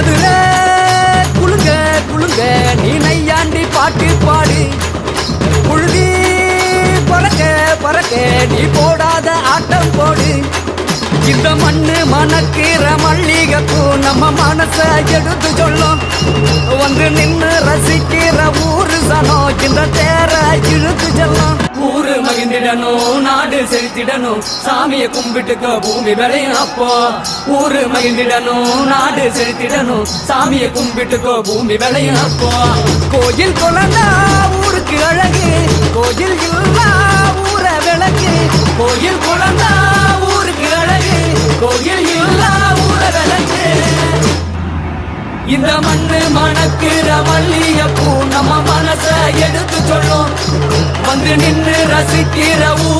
மதுர குழுங்க குழுங்க நீ நையாண்டி பாட்டு பாடு. புழுதி பறக்க பறக்க நீ போடாத ஆட்டம் போடு. இந்த மண்ணு மணக்கிற மல்லிகைப்பூ நம்ம மனச எடுத்து சொல்லும். வந்து நின்று ரசிக்கிற ஊரு சனம் இந்த தேர ஊரு நாடு செலுத்திடணும். சாமிய கும்பிட்டுக்க பூமி விளையும் அப்போ. ஊரு மகிழ்ந்திடணும் நாடு செலுத்திடணும். சாமிய கும்பிட்டுக்க பூமி விளையும் அப்போ. கோயில் குழந்தா ஊருக்கு அழகு. கோயில் இல்லா ஊர விளக்கு. கோயில் குழந்தா ஊருக்கு அழகு. கோயில் இல்லா ஊர விளக்கு. இந்த மண்ணு மணக்கிற மல்லிகைப்பூ நம்ம மனச எடுத்து சொல்லும். வந்து நின்று ரசிக்கிற ஊரு சனம் இந்த